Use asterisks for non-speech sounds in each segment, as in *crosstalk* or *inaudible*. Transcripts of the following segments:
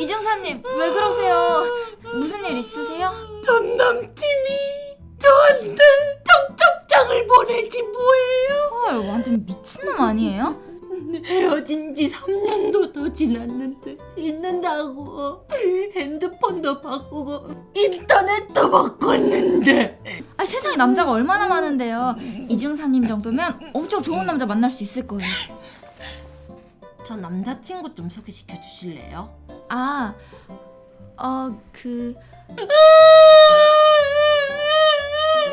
이중사님 왜 그러세요? 무슨 일 있으세요? 전 남친이 저한테 청첩장을 보내지 뭐예요? 헐 완전 미친놈 아니에요? 헤어진 지 3년도 더 지났는데 있는다고 핸드폰도 바꾸고 인터넷도 바꿨는데 아 세상에 남자가 얼마나 많은데요. 이중사님 정도면 엄청 좋은 남자 만날 수 있을 거예요. 저 남자친구 좀 소개시켜 주실래요? 아, 어, 그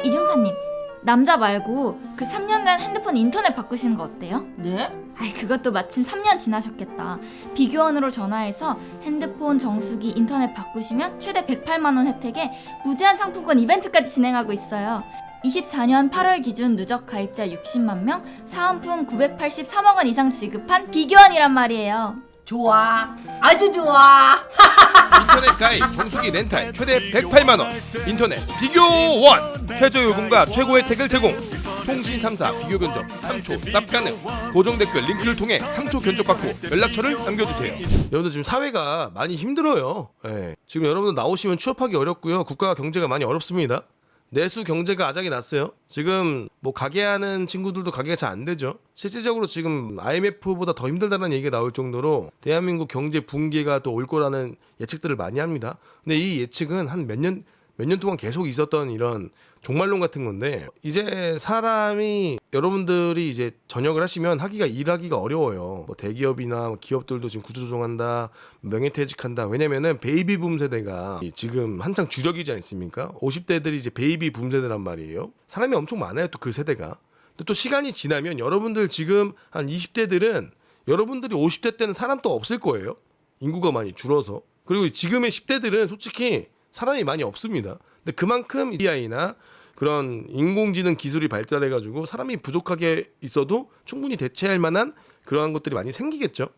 이중사님 남자 말고 그 3년 된 핸드폰 인터넷 바꾸시는 거 어때요? 네? 아이 그것도 마침 3년 지나셨겠다. 비교원으로 전화해서 핸드폰 정수기 인터넷 바꾸시면 최대 108만 원 혜택에 무제한 상품권 이벤트까지 진행하고 있어요. 24년 8월 기준 누적 가입자 60만 명, 사은품 983억 원 이상 지급한 비교원이란 말이에요. 좋아 아주 좋아 *laughs* 인터넷 가입, 정수기 렌탈 최대 108만 원. 인터넷 비교원 최저 요금과 최고 혜택을 제공. 통신 3사 비교 견적 3초 쌉 가능. 고정 댓글 링크를 통해 3초 견적 받고 연락처를 남겨주세요. 여러분들 지금 사회가 많이 힘들어요. 예. 지금 여러분들 나오시면 취업하기 어렵고요. 국가 경제가 많이 어렵습니다. 내수 경제가 아작이 났어요. 지금 뭐 가게하는 친구들도 가게가 잘 안 되죠. 실질적으로 지금 IMF보다 더 힘들다는 얘기가 나올 정도로 대한민국 경제 붕괴가 또 올 거라는 예측들을 많이 합니다. 근데 이 예측은 한 몇 년 몇 년 동안 계속 있었던 이런 종말론 같은 건데 이제 사람이 여러분들이 이제 전역을 하시면 하기가 일하기가 어려워요. 뭐 대기업이나 뭐 기업들도 지금 구조조정한다, 명예퇴직한다. 왜냐면은 베이비붐 세대가 이 지금 한창 주력이지 않습니까? 50대들이 이제 베이비붐 세대란 말이에요. 사람이 엄청 많아요. 또 그 세대가. 또 시간이 지나면 여러분들 지금 한 20대들은 여러분들이 50대 때는 사람 또 없을 거예요. 인구가 많이 줄어서. 그리고 지금의 10대들은 솔직히 사람이 많이 없습니다. 근데 그만큼 AI나 그런 인공지능 기술이 발달해 가지고 사람이 부족하게 있어도 충분히 대체할 만한 그러한 것들이 많이 생기겠죠.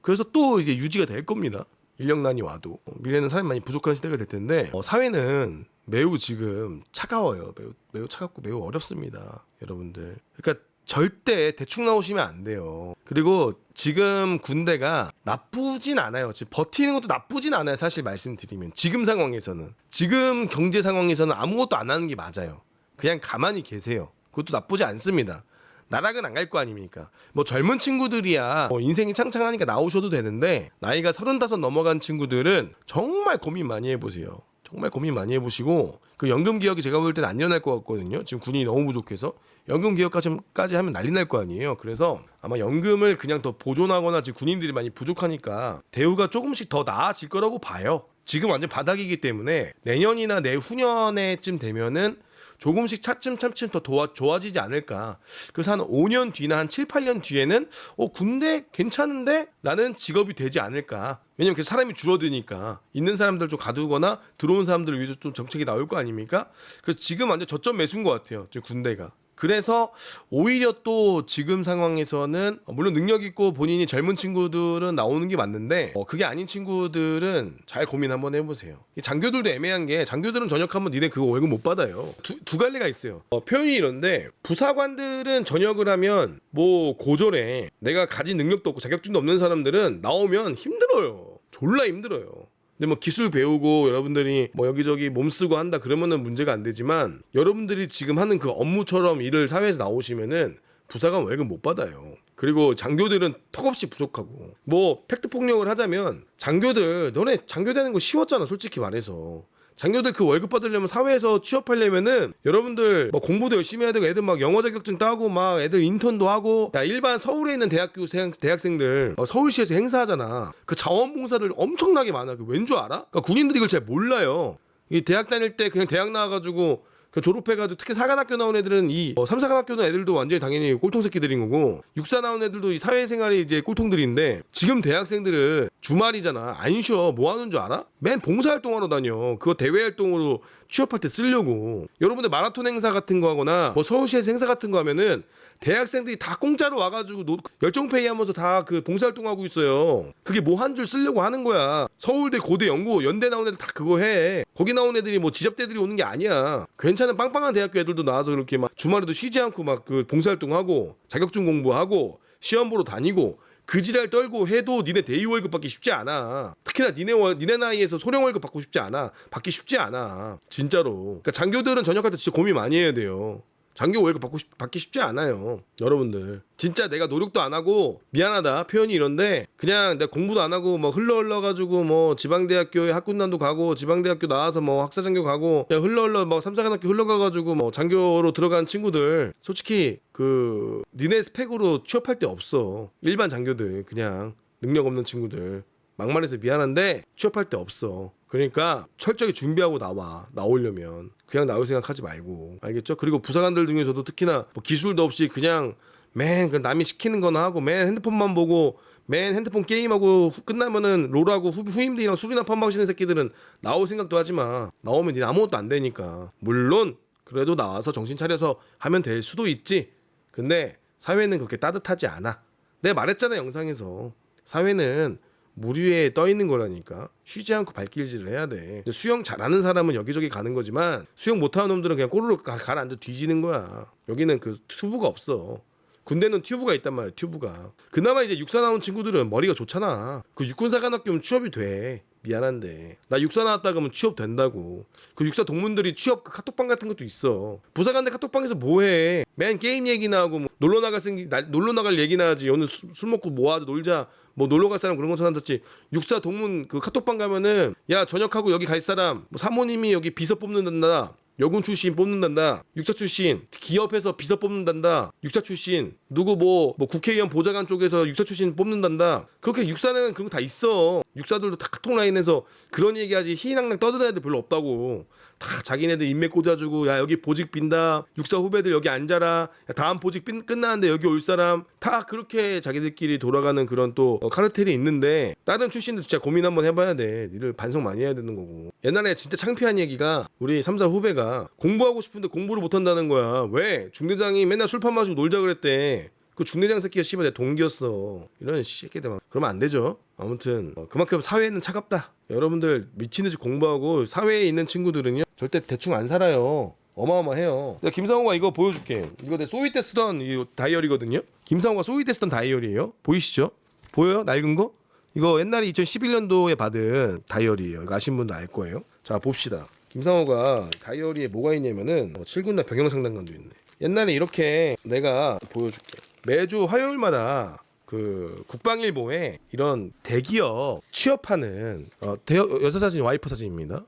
그래서 또 이제 유지가 될 겁니다. 인력난이 와도 미래는 사람이 많이 부족한 시대가 될 텐데 어, 사회는 매우 지금 차가워요. 매우 매우 차갑고 매우 어렵습니다, 여러분들. 그러니까 절대 대충 나오시면 안 돼요. 그리고 지금 군대가 나쁘진 않아요. 지금 버티는 것도 나쁘진 않아요. 사실 말씀드리면 지금 상황에서는 지금 경제 상황에서는 아무것도 안 하는 게 맞아요. 그냥 가만히 계세요. 그것도 나쁘지 않습니다. 나락은 안 갈 거 아닙니까? 뭐 젊은 친구들이야 뭐 인생이 창창하니까 나오셔도 되는데 나이가 서른다섯 넘어간 친구들은 정말 고민 많이 해보세요. 정말 고민 많이 해보시고 그 연금 개혁이 제가 볼 때는 안 일어날 것 같거든요. 지금 군인이 너무 부족해서 연금 개혁까지까지 하면 난리 날 거 아니에요. 그래서 아마 연금을 그냥 더 보존하거나 지금 군인들이 많이 부족하니까 대우가 조금씩 더 나아질 거라고 봐요. 지금 완전 바닥이기 때문에 내년이나 내후년에쯤 되면은 조금씩 차츰 차츰 더 도와, 좋아지지 않을까. 그래서 한 5년 뒤나 한 7, 8년 뒤에는 어 군대 괜찮은데? 라는 직업이 되지 않을까. 왜냐면 그 사람이 줄어드니까 있는 사람들 좀 가두거나 들어온 사람들을 위해서 좀 정책이 나올 거 아닙니까? 그래서 지금 완전 저점 매수인 것 같아요. 지금 군대가. 그래서 오히려 또 지금 상황에서는 어, 물론 능력 있고 본인이 젊은 친구들은 나오는 게 맞는데 어, 그게 아닌 친구들은 잘 고민 한번 해보세요. 이 장교들도 애매한 게 장교들은 전역하면 니네 그거 월급 못 받아요. 두, 두 갈래가 있어요. 어, 표현이 이런데 부사관들은 전역을 하면 뭐 고졸에 내가 가진 능력도 없고 자격증도 없는 사람들은 나오면 힘들어요. 졸라 힘들어요. 근데 뭐 기술 배우고 여러분들이 뭐 여기저기 몸 쓰고 한다 그러면은 문제가 안 되지만 여러분들이 지금 하는 그 업무처럼 일을 사회에서 나오시면은 부사관 월급 못 받아요. 그리고 장교들은 턱없이 부족하고 뭐 팩트 폭력을 하자면 장교들 너네 장교 되는 거 쉬웠잖아 솔직히 말해서 장교들 그 월급 받으려면 사회에서 취업하려면은 여러분들 뭐 공부도 열심히 해야 되고 애들 막 영어 자격증 따고 막 애들 인턴도 하고 야 일반 서울에 있는 대학교 생, 대학생들 어, 서울시에서 행사하잖아. 그 자원봉사들 엄청나게 많아. 그 왠 줄 알아? 그러니까 군인들이 이걸 잘 몰라요. 이 대학 다닐 때 그냥 대학 나와가지고 그 졸업해가지고 특히 사관학교 나온 애들은 이 어, 삼사관학교 나온 애들도 완전히 당연히 꼴통 새끼들인 거고 육사 나온 애들도 이 사회생활이 이제 꼴통들인데 지금 대학생들은 주말이잖아. 안 쉬어. 뭐 하는 줄 알아? 맨 봉사활동하러 다녀. 그거 대외활동으로 취업할 때 쓰려고. 여러분들 마라톤 행사 같은 거 하거나 뭐 서울시에서 행사 같은 거 하면은 대학생들이 다 공짜로 와가지고 노- 열정페이 하면서 다 그 봉사활동하고 있어요. 그게 뭐 한 줄 쓰려고 하는 거야. 서울대, 고대, 연고, 연대 나온 애들 다 그거 해. 거기 나온 애들이 뭐 지잡대들이 오는 게 아니야. 괜찮은 빵빵한 대학교 애들도 나와서 그렇게 막 주말에도 쉬지 않고 막 그 봉사활동하고 자격증 공부하고 시험 보러 다니고 그 지랄 떨고 해도 니네 대위 월급 받기 쉽지 않아. 특히나 니네 월, 니네 나이에서 소령 월급 받고 싶지 않아. 받기 쉽지 않아. 진짜로. 그러니까 장교들은 전역할 때 진짜 고민 많이 해야 돼요. 장교 월급 받고 싶, 받기 쉽지 않아요. 여러분들. 진짜 내가 노력도 안 하고 미안하다 표현이 이런데 그냥 내가 공부도 안 하고 뭐 흘러 흘러 가지고 뭐 지방대학교에 학군단도 가고 지방대학교 나와서 뭐 학사장교 가고 그냥 흘러 흘러 뭐 삼사관학교 흘러가 가지고 뭐 장교로 들어간 친구들 솔직히 그 니네 스펙으로 취업할 데 없어. 일반 장교들 그냥 능력 없는 친구들 막말해서 미안한데 취업할 데 없어. 그러니까 철저히 준비하고 나와. 나오려면 그냥 나올 생각하지 말고 알겠죠? 그리고 부사관들 중에서도 특히나 뭐 기술도 없이 그냥 맨 그 남이 시키는 거나 하고 맨 핸드폰만 보고 맨 핸드폰 게임하고 후- 끝나면은 롤하고 후, 후임들이랑 술이나 판박시는 새끼들은 나올 생각도 하지 마. 나오면 니 아무것도 안 되니까. 물론 그래도 나와서 정신 차려서 하면 될 수도 있지. 근데 사회는 그렇게 따뜻하지 않아. 내가 말했잖아 영상에서 사회는 물 위에 떠 있는 거라니까 쉬지 않고 발길질을 해야 돼. 수영 잘하는 사람은 여기저기 가는 거지만 수영 못하는 놈들은 그냥 꼬르륵 가- 가라앉아 뒤지는 거야. 여기는 그 튜브가 없어. 군대는 튜브가 있단 말이야 튜브가. 그나마 이제 육사 나온 친구들은 머리가 좋잖아. 그 육군사관학교면 취업이 돼. 미안한데. 나 육사 나왔다 그러면 취업 된다고. 그 육사 동문들이 취업 그 카톡방 같은 것도 있어. 부사관대 카톡방에서 뭐해? 맨 게임 얘기나 하고 뭐 놀러 나갈 생기 날- 놀러 나갈 얘기나 하지. 오늘 술, 술 먹고 모아서 놀자. 뭐 놀러 갈 사람 그런 것처럼 잤지. 육사 동문 그 카톡방 가면은 야 전역하고 여기 갈 사람. 뭐 사모님이 여기 비서 뽑는단다 여군 출신 뽑는단다. 육사 출신 기업에서 비서 뽑는단다. 육사 출신 누구 뭐, 뭐 국회의원 보좌관 쪽에서 육사 출신 뽑는단다. 그렇게 육사는 그런 거 다 있어. 육사들도 다 카톡 라인에서 그런 얘기하지 희희낙낙 떠드는 애들 별로 없다고. 다 자기네들 인맥 꽂아주고 야 여기 보직 빈다. 육사 후배들 여기 앉아라. 야, 다음 보직 빈, 끝나는데 여기 올 사람 다 그렇게 자기들끼리 돌아가는 그런 또 어, 카르텔이 있는데 다른 출신들 진짜 고민 한번 해봐야 돼. 니들 반성 많이 해야 되는 거고. 옛날에 진짜 창피한 얘기가 우리 삼사 후배가 공부하고 싶은데 공부를 못한다는 거야. 왜? 중대장이 맨날 술판 마시고 놀자 그랬대. 그 중대장 새끼가 씨발 내 동기였어. 이런 새끼들 막 그러면 안 되죠. 아무튼 어, 그만큼 사회는 차갑다. 여러분들 미친 듯이 공부하고 사회에 있는 친구들은요 절대 대충 안 살아요. 어마어마해요. 내가 김상호가 이거 보여줄게. 이거 내 소위 때 쓰던 이 다이어리거든요. 김상호가 소위 때 쓰던 다이어리예요. 보이시죠? 보여요? 낡은 거? 이거 옛날에 2011년도에 받은 다이어리예요. 이거 아신 분도 알 거예요. 자 봅시다. 김상호가 다이어리에 뭐가 있냐면은 어, 7군날 병영상담관도 있네. 옛날에 이렇게 내가 보여줄게. 매주 화요일마다 그 국방일보에 이런 대기업 취업하는 어, 대, 여자 사진 와이프 사진입니다.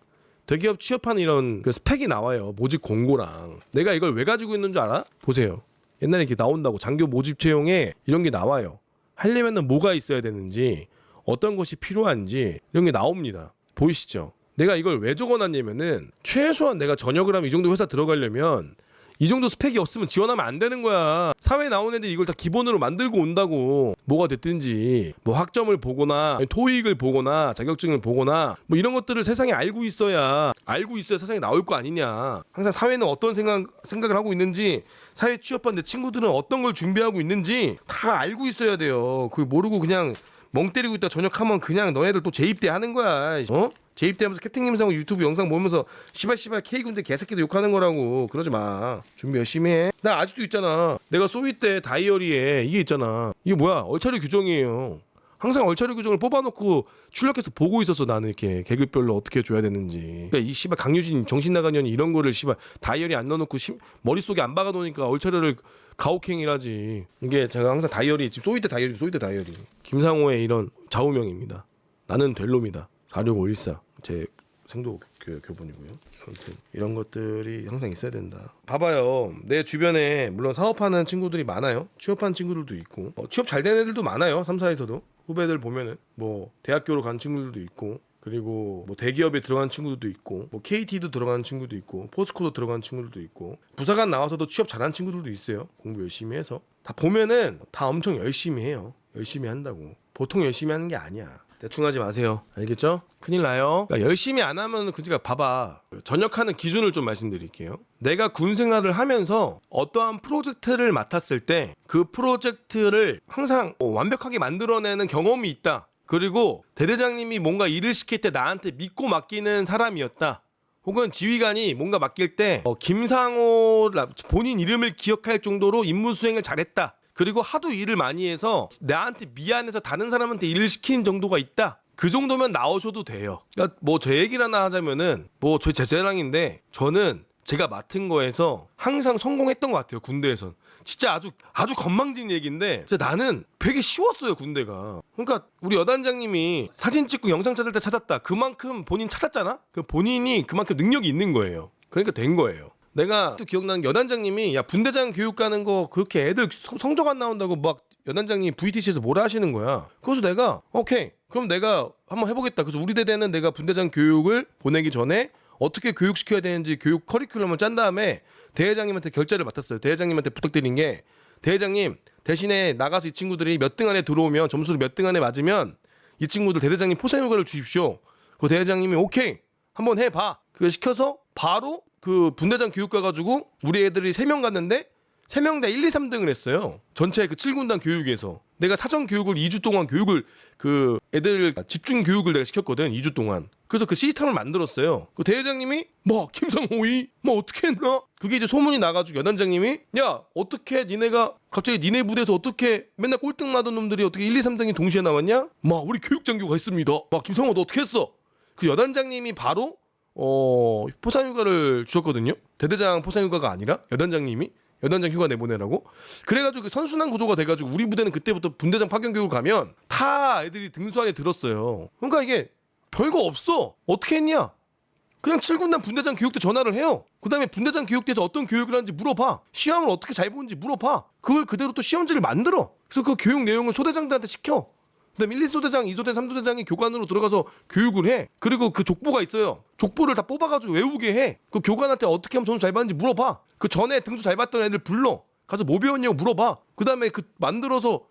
대기업 취업하는 이런 그 스펙이 나와요. 모집 공고랑. 내가 이걸 왜 가지고 있는 줄 알아? 보세요. 옛날에 이렇게 나온다고 장교 모집 채용에 이런 게 나와요. 하려면은 뭐가 있어야 되는지 어떤 것이 필요한지 이런 게 나옵니다. 보이시죠? 내가 이걸 왜 적어놨냐면은 최소한 내가 전역을 하면 이 정도 회사 들어가려면 이 정도 스펙이 없으면 지원하면 안 되는 거야. 사회 나온 애들이 이걸 다 기본으로 만들고 온다고. 뭐가 됐든지 뭐 학점을 보거나 토익을 보거나 자격증을 보거나 뭐 이런 것들을 세상에 알고 있어야 알고 있어야 세상에 나올 거 아니냐. 항상 사회는 어떤 생각 생각을 하고 있는지 사회 취업한 내 친구들은 어떤 걸 준비하고 있는지 다 알고 있어야 돼요. 그걸 모르고 그냥 멍 때리고 있다 전역하면 그냥 너네들 또 재입대 하는 거야. 어? 재입대하면서 캡틴님상 유튜브 영상 보면서 시발 시발 K군대 개새끼들 욕하는 거라고. 그러지 마. 준비 열심히 해나 아직도 있잖아. 내가 소위 때 다이어리에 이게 있잖아. 이게 뭐야? 얼차려 규정이에요. 항상 얼차려 규정을 뽑아놓고 출력해서 보고 있었어 나는 이렇게. 계급별로 어떻게 줘야 되는지. 그러니까 이 씨발 강유진 정신 나간 년이 이런 거를 씨발 다이어리 안 넣어놓고 심- 머릿속에 안 박아놓으니까 얼차려를 가혹행위라지 이게 제가 항상 다이어리 지금 소위 때 다이어리 소위 때 다이어리 김상호의 이런 좌우명입니다 나는 될 놈이다 46514 제 생도 교, 교본이고요. 아무튼 이런 것들이 항상 있어야 된다. 봐봐요. 내 주변에 물론 사업하는 친구들이 많아요. 취업한 친구들도 있고 어, 취업 잘 된 애들도 많아요. 3사에서도 후배들 보면은 뭐 대학교로 간 친구들도 있고 그리고 뭐 대기업에 들어간 친구들도 있고 뭐 KT도 들어간 친구도 있고 포스코도 들어간 친구들도 있고 부사관 나와서도 취업 잘한 친구들도 있어요. 공부 열심히 해서 다 보면은 다 엄청 열심히 해요. 열심히 한다고. 보통 열심히 하는 게 아니야. 대충 하지 마세요. 알겠죠? 큰일 나요. 그러니까 열심히 안 하면 그니까 봐봐. 전역하는 기준을 좀 말씀드릴게요. 내가 군 생활을 하면서 어떠한 프로젝트를 맡았을 때 그 프로젝트를 항상 어, 완벽하게 만들어내는 경험이 있다. 그리고 대대장님이 뭔가 일을 시킬 때 나한테 믿고 맡기는 사람이었다. 혹은 지휘관이 뭔가 맡길 때 어, 김상호 라- 본인 이름을 기억할 정도로 임무 수행을 잘했다. 그리고 하도 일을 많이 해서 나한테 미안해서 다른 사람한테 일을 시키는 정도가 있다. 그 정도면 나오셔도 돼요. 그러니까 뭐 제 얘기를 하나 하자면은 뭐 저제 자랑인데 저는 제가 맡은 거에서 항상 성공했던 것 같아요. 군대에선. 진짜 아주 아주 건망진 얘기인데 진짜 나는 되게 쉬웠어요 군대가. 그러니까 우리 여단장님이 사진 찍고 영상 찾을 때 찾았다. 그만큼 본인 찾았잖아. 그 본인이 그만큼 능력이 있는 거예요. 그러니까 된 거예요. 내가 또 기억나는 게 여단장님이 야 분대장 교육 가는 거 그렇게 애들 성- 성적 안 나온다고 막 여단장님 VTC에서 뭐라 하시는 거야. 그래서 내가 오케이 그럼 내가 한번 해보겠다. 그래서 우리 대대는 내가 분대장 교육을 보내기 전에 어떻게 교육시켜야 되는지 교육 커리큘럼을 짠 다음에 대회장님한테 결제를 맡았어요. 대회장님한테 부탁드린 게 대회장님 대신에 나가서 이 친구들이 몇 등 안에 들어오면 점수를 몇 등 안에 맞으면 이 친구들 대대장님 포상휴가를 주십시오. 그 대회장님이 오케이 한번 해봐. 그거 시켜서 바로 그 분대장 교육 가가지고 우리 애들이 세 명 갔는데 세 명 다 1, 2, 3등을 했어요. 전체 그 7군단 교육에서. 내가 사전 교육을 2주 동안 교육을 그 애들 집중 교육을 내가 시켰거든. 2주 동안. 그래서 그 시스템을 만들었어요. 그 대회장님이 뭐 김상호이 뭐 어떻게 했나? 그게 이제 소문이 나가지고 여단장님이 야 어떻게 니네가 갑자기 니네 부대에서 어떻게 맨날 꼴등 나던 놈들이 어떻게 1, 2, 3등이 동시에 나왔냐? 막 우리 교육장교가 했습니다. 막 김상호 너 어떻게 했어? 그 여단장님이 바로 어 포상 휴가를 주셨거든요. 대대장 포상 휴가가 아니라 여단장님이 여단장 휴가 내보내라고. 그래가지고 그 선순환 구조가 돼가지고 우리 부대는 그때부터 분대장 파견 교육 가면 다 애들이 등수 안에 들었어요. 그러니까 이게 별거 없어. 어떻게 했냐? 그냥 7군단 분대장 교육 때 전화를 해요. 그 다음에 분대장 교육 때에서 어떤 교육을 하는지 물어봐. 시험을 어떻게 잘 보는지 물어봐. 그걸 그대로 또 시험지를 만들어. 그래서 그 교육 내용을 소대장들한테 시켜. 그 다음에 1, 2소대장, 2소대, 3소대장이 교관으로 들어가서 교육을 해. 그리고 그 족보가 있어요. 족보를 다 뽑아가지고 외우게 해. 그 교관한테 어떻게 하면 점수 잘 받는지 물어봐. 그 전에 등수 잘 받던 애들 불러. 가서 뭐 배웠냐고 물어봐. 그 다음에 그 만들어서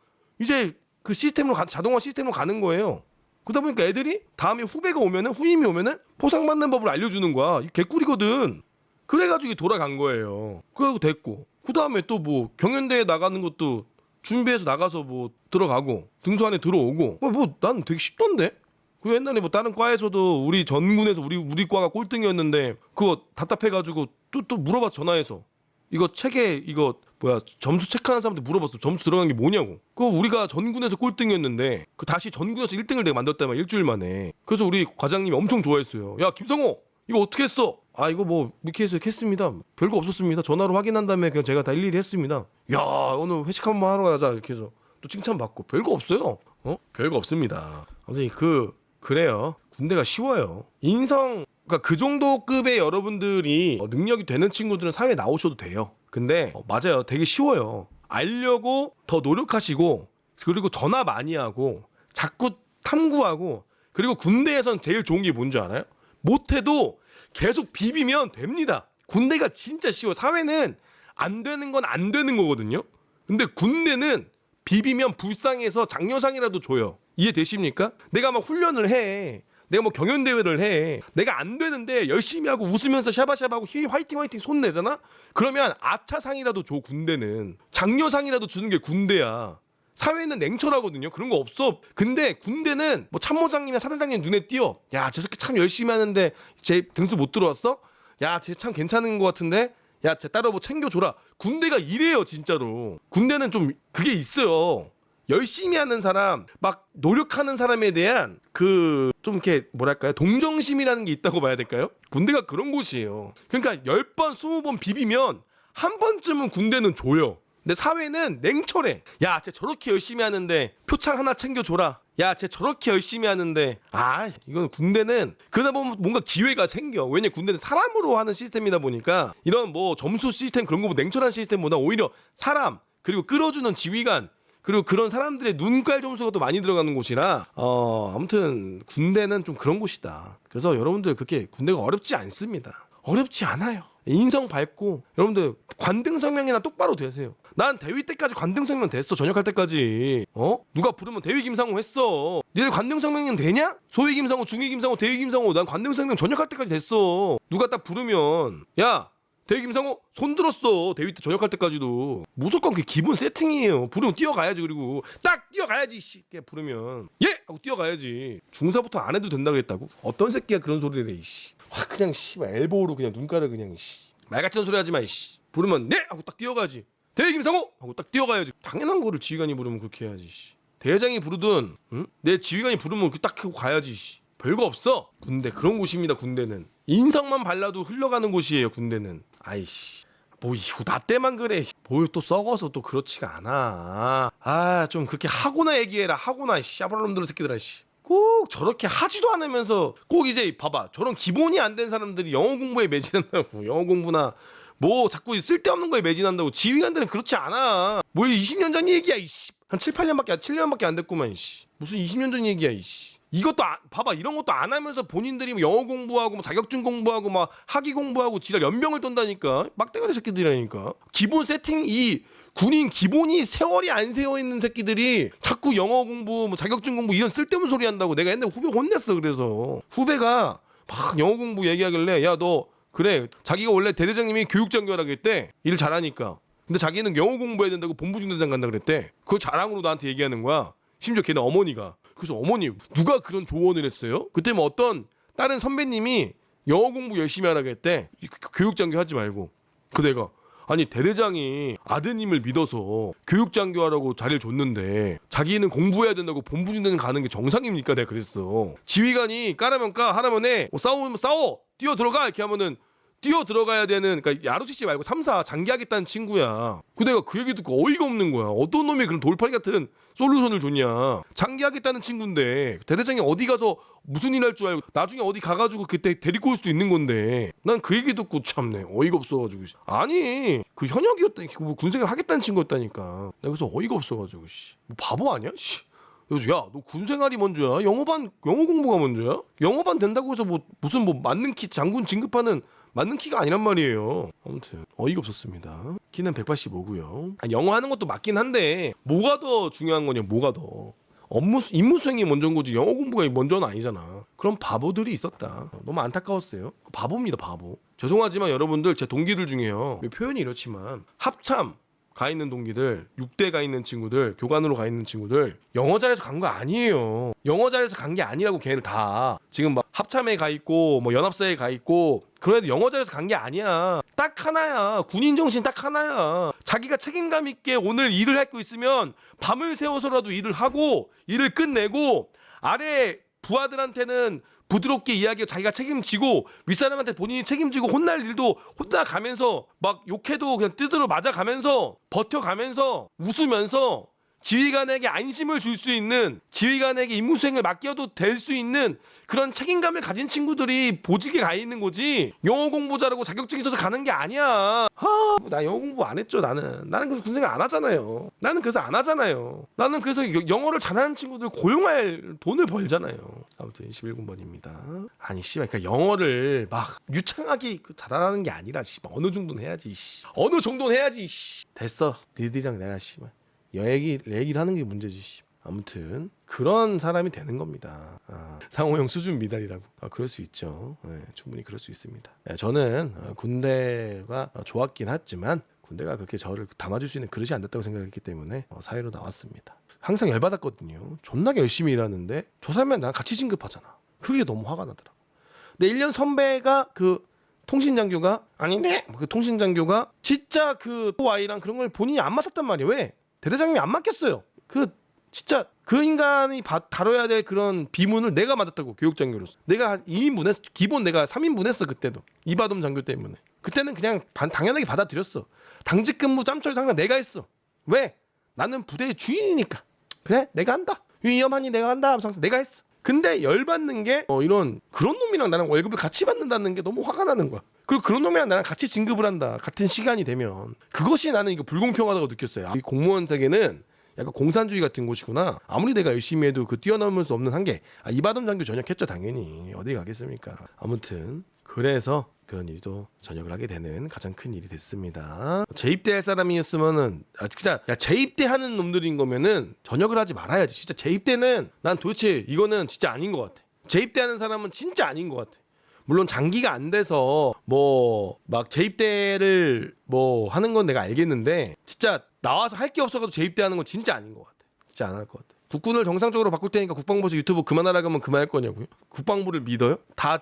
이제 그 시스템으로 가- 자동화 시스템으로 가는 거예요. 그러다 보니까 애들이 다음에 후배가 오면은 후임이 오면은 포상받는 법을 알려주는 거야. 이 개꿀이거든. 그래가지고 돌아간 거예요. 그래고 됐고. 그 다음에 또 뭐 경연대회 나가는 것도 준비해서 나가서 뭐 들어가고 등수 안에 들어오고 뭐 난 되게 쉽던데. 그 옛날에 뭐 다른 과에서도 우리 전군에서 우리 우리 과가 꼴등이었는데 그거 답답해가지고 또 또 물어봐 전화해서 이거 책에 이거 뭐야 점수 체크하는 사람한테 물어봤어. 점수 들어간 게 뭐냐고. 그거 우리가 전군에서 꼴등이었는데 그 다시 전군에서 1등을 내가 만들었다면 일주일 만에. 그래서 우리 과장님이 엄청 좋아했어요 야 김성호 이거 어떻게 했어 아 이거 뭐 미키에서 했습니다. 별거 없었습니다. 전화로 확인한 다음에 그냥 제가 다 일일이 했습니다 야 오늘 회식 한번 하러 가자. 이렇게 해서 또 칭찬받고 별거 없어요 어? 별거 없습니다. 아무튼 그 그래요. 군대가 쉬워요. 인성 그러니까 그 정도 급의 여러분들이 어, 능력이 되는 친구들은 사회에 나오셔도 돼요. 근데 어, 맞아요. 되게 쉬워요. 알려고 더 노력하시고 그리고 전화 많이 하고 자꾸 탐구하고 그리고 군대에선 제일 좋은 게 뭔지 알아요? 못해도 계속 비비면 됩니다. 군대가 진짜 쉬워. 사회는 안 되는 건 안 되는 거거든요. 근데 군대는 비비면 불쌍해서 장려상이라도 줘요. 이해되십니까? 내가 막 훈련을 해. 내가 뭐 경연 대회를 해. 내가 안 되는데 열심히 하고 웃으면서 샤바샤바하고 히 화이팅 화이팅 손 내잖아. 그러면 아차상이라도 줘 군대는 장려상이라도 주는 게 군대야. 사회는 냉철하거든요. 그런 거 없어. 근데 군대는 뭐 참모장님이나 사단장님 눈에 띄어. 야, 저 새끼 참 열심히 하는데 제 등수 못 들어왔어? 야, 쟤 참 괜찮은 것 같은데? 야, 쟤 따로 뭐 챙겨줘라. 군대가 이래요, 진짜로. 군대는 좀 그게 있어요. 열심히 하는 사람, 막 노력하는 사람에 대한 그 좀 이렇게 뭐랄까요? 동정심이라는 게 있다고 봐야 될까요? 군대가 그런 곳이에요. 그러니까 10번, 20번 비비면 한 번쯤은 군대는 줘요. 근데 사회는 냉철해. 야, 쟤 저렇게 열심히 하는데 표창 하나 챙겨줘라. 야, 쟤 저렇게 열심히 하는데 아, 이건 군대는 그러다 보면 뭔가 기회가 생겨. 왜냐 군대는 사람으로 하는 시스템이다 보니까 이런 뭐 점수 시스템 그런 거보다 냉철한 시스템보다 오히려 사람 그리고 끌어주는 지휘관 그리고 그런 사람들의 눈깔 점수가 또 많이 들어가는 곳이라 어 아무튼 군대는 좀 그런 곳이다. 그래서 여러분들 그렇게 군대가 어렵지 않습니다. 어렵지 않아요. 인성 밝고 여러분들 관등 성명이나 똑바로 되세요. 난 대위 때까지 관등 성명 됐어. 전역할 때까지. 어? 누가 부르면 대위 김상호 했어. 니들 관등 성명은 되냐? 소위 김상호, 중위 김상호, 대위 김상호. 난 관등 성명 전역할 때까지 됐어. 누가 딱 부르면 야 대위 김상호 손 들었어 대위 때 전역할 때까지도 무조건 그 기본 세팅이에요 부르면 뛰어가야지 그리고 딱 뛰어가야지 씨 이렇게 부르면 예 하고 뛰어가야지 중사부터 안 해도 된다 그랬다고 어떤 새끼가 그런 소리를 해이씨 확 그냥 씨발 엘보로 그냥 눈가를 그냥 씨말 같은 소리 하지 마 이씨 부르면 네 하고 딱 뛰어가지 대회 김상호 하고 딱 뛰어가야지. 당연한 거를 지휘관이 부르면 그렇게 해야지. 씨. 대장이 부르든 응? 내 지휘관이 부르면 그딱 하고 가야지. 씨. 별거 없어. 군대 그런 곳입니다. 군대는 인성만 발라도 흘러가는 곳이에요. 군대는. 아이씨. 뭐 이거 나 때만 그래. 뭘 또 썩어서 또 그렇지가 않아. 아 좀 그렇게 하고나 얘기해라. 하고나 씨아브라놈들 새끼들아 씨. 꼭 저렇게 하지도 않으면서 꼭 이제 봐봐 저런 기본이 안 된 사람들이 영어 공부에 매진한다고 영어 공부나 뭐 자꾸 쓸데없는 거에 매진한다고 지휘관들은 그렇지 않아 뭘 20년 전 얘기야 이씨 한 7, 8년밖에 7년밖에 안 됐구만 이씨 무슨 20년 전 얘기야 이씨 이것도 안- 봐봐. 이런 것도 안 하면서 본인들이 뭐 영어 공부하고 뭐 자격증 공부하고 막 학위 공부하고 지랄 연병을 돈다니까. 막대가리 새끼들이라니까. 기본 세팅 이 군인 기본이 세월이 안 세워 있는 새끼들이 자꾸 영어 공부 뭐 자격증 공부 이런 쓸데없는 소리 한다고. 내가 옛날에 후배 혼냈어 그래서. 후배가 막 영어 공부 얘기하길래 야 너 그래. 자기가 원래 대대장님이 교육장교라고 했대. 일 잘하니까. 근데 자기는 영어 공부해야 된다고 본부중대장 간다 그랬대. 그거 자랑으로 나한테 얘기하는 거야. 심지어 걔네 어머니가 그래서 어머니 누가 그런 조언을 했어요 그때 뭐 어떤 다른 선배님이 영어 공부 열심히 하라고 했대 교육장교 하지 말고 그 내가 아니 대대장이 아드님을 믿어서 교육장교하라고 자리를 줬는데 자기는 공부해야 된다고 본부중대장 가는 게 정상입니까? 내가 그랬어. 지휘관이 까라면 까 하라면 해. 뭐 싸우면 싸워. 뛰어 들어가 이렇게 하면은 뛰어 들어가야 되는 그러니까 야로티씨 말고 3사 장기하겠다는 친구야. 그 내가 그 얘기 듣고 어이가 없는 거야. 어떤 놈이 그런 돌팔이 같은 솔루션을 줬냐. 장기하겠다는 친구인데 대대장이 어디 가서 무슨 일 할 줄 알고 나중에 어디 가가지고 그때 데리고 올 수도 있는 건데 난 그 얘기 듣고 참네 어이가 없어가지고 씨. 아니 그 현역이었다 뭐 군생활 하겠다는 친구였다니까 내가 그래서 어이가 없어가지고 씨. 뭐 바보 아니야? 씨. 그래서 야, 너 군생활이 먼저야? 영어반 영어 공부가 먼저야? 영어반 된다고 해서 뭐 무슨 뭐 맞는 키 장군 진급하는 맞는 키가 아니란 말이에요. 아무튼 어이가 없었습니다. 키는 185고요. 영어 하는 것도 맞긴 한데 뭐가 더 중요한 거냐? 뭐가 더 업무 수- 임무 수행이 먼저인 거지 영어 공부가 먼저는 아니잖아. 그런 바보들이 있었다. 너무 안타까웠어요. 바보입니다, 바보. 죄송하지만 여러분들 제 동기들 중에요. 표현이 이렇지만 합참 가 있는 동기들, 6대 가 있는 친구들, 교관으로 가 있는 친구들 영어 잘해서 간 거 아니에요. 영어 잘해서 간 게 아니라고 걔네들 다 지금 막 합참에 가 있고 뭐 연합사에 가 있고 애들 영어 잘해서 간 게 아니야. 딱 하나야. 군인 정신 딱 하나야. 자기가 책임감 있게 오늘 일을 할거 있으면 밤을 새워서라도 일을 하고 일을 끝내고 아래 부하들한테는 부드럽게 이야기하고 자기가 책임지고 윗사람한테 본인이 책임지고 혼날 일도 혼나가면서 막 욕해도 그냥 뜯으러 맞아가면서 버텨가면서 웃으면서 지휘관에게 안심을 줄 수 있는 지휘관에게 임무 수행을 맡겨도 될 수 있는 그런 책임감을 가진 친구들이 보직에 가 있는 거지. 영어 공부 잘하고 자격증 있어서 가는 게 아니야. 하, 나 영어 공부 안 했죠 나는. 나는 그래서 군생활 안 하잖아요. 나는 그래서 안 하잖아요. 나는 그래서 여- 영어를 잘하는 친구들 고용할 돈을 벌잖아요. 아무튼 11군번입니다. 아니 씨발 그러니까 영어를 막 유창하게 그 잘하는 게 아니라 씨발 어느 정도는 해야지 씨. 어느 정도는 해야지 씨. 됐어. 니들이랑 내가 씨발 얘기 얘기를 하는 게 문제지. 씨. 아무튼 그런 사람이 되는 겁니다. 아, 상호형 수준 미달이라고. 아, 그럴 수 있죠. 네, 충분히 그럴 수 있습니다. 네, 저는 어, 군대가 어, 좋았긴 했지만 군대가 그렇게 저를 담아줄 수 있는 그릇이 안 됐다고 생각했기 때문에 어, 사회로 나왔습니다. 항상 열받았거든요. 존나게 열심히 일하는데 저 사람이랑 나랑 같이 진급하잖아. 그게 너무 화가 나더라. 내 1년 선배가 그 통신장교가 아닌데 그 통신장교가 진짜 그 와이랑 그런 걸 본인이 안 맡았단 말이에요. 왜? 대대장님이 안 맡겼어요. 그 진짜 그 인간이 바- 다뤄야 될 그런 비문을 내가 맡았다고 교육장교로서. 내가 한 2인분 했어. 기본 내가 3인분 했어 그때도. 이바돔 장교 때문에. 그때는 그냥 반- 당연하게 받아들였어. 당직 근무 짬처리도 항상 내가 했어. 왜? 나는 부대의 주인이니까. 그래 내가 한다. 위험하니 내가 한다 하면서 내가 했어. 근데 열받는 게 어, 이런 그런 놈이랑 나랑 월급을 같이 받는다는 게 너무 화가 나는 거야. 그리고 그런 놈이랑 나랑 같이 진급을 한다. 같은 시간이 되면 그것이 나는 이거 불공평하다고 느꼈어요. 이 공무원 세계는 약간 공산주의 같은 곳이구나. 아무리 내가 열심히 해도 그 뛰어넘을 수 없는 한계. 아, 이바돔 장교 전역했죠 당연히. 어디 가겠습니까. 아무튼 그래서 그런 일도 전역을 하게 되는 가장 큰 일이 됐습니다. 재입대할 사람이었으면은 아 진짜 야 재입대하는 놈들인 거면은 전역을 하지 말아야지. 진짜 재입대는 난 도대체 이거는 진짜 아닌 것 같아. 재입대하는 사람은 진짜 아닌 것 같아. 물론 장기가 안 돼서 뭐 막 재입대를 뭐 하는 건 내가 알겠는데 진짜 나와서 할 게 없어가지고 재입대하는 건 진짜 아닌 것 같아. 진짜 안 할 것 같아. 국군을 정상적으로 바꿀 테니까 국방부에서 유튜브 그만하라고 하면 그만할 거냐고요? 국방부를 믿어요? 다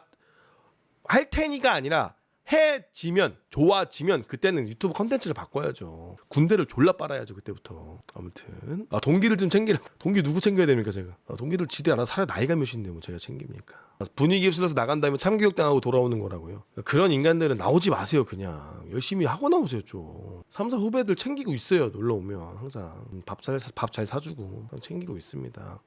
할 테니가 아니라 해지면 좋아지면 그때는 유튜브 컨텐츠를 바꿔야죠. 군대를 졸라 빨아야죠 그때부터. 아무튼 아 동기를 좀 챙기라. 동기 누구 챙겨야 됩니까 제가? 아, 동기들 지대 알아 살아 나이가 몇인데 뭐 제가 챙깁니까? 아, 분위기 휩쓸려서 나간 다음에 참교육 당하고 돌아오는 거라고요. 그런 인간들은 나오지 마세요 그냥 열심히 하고 나오세요 좀. 삼사 후배들 챙기고 있어요 놀러 오면 항상 밥 잘 밥 잘 사주고 챙기고 있습니다.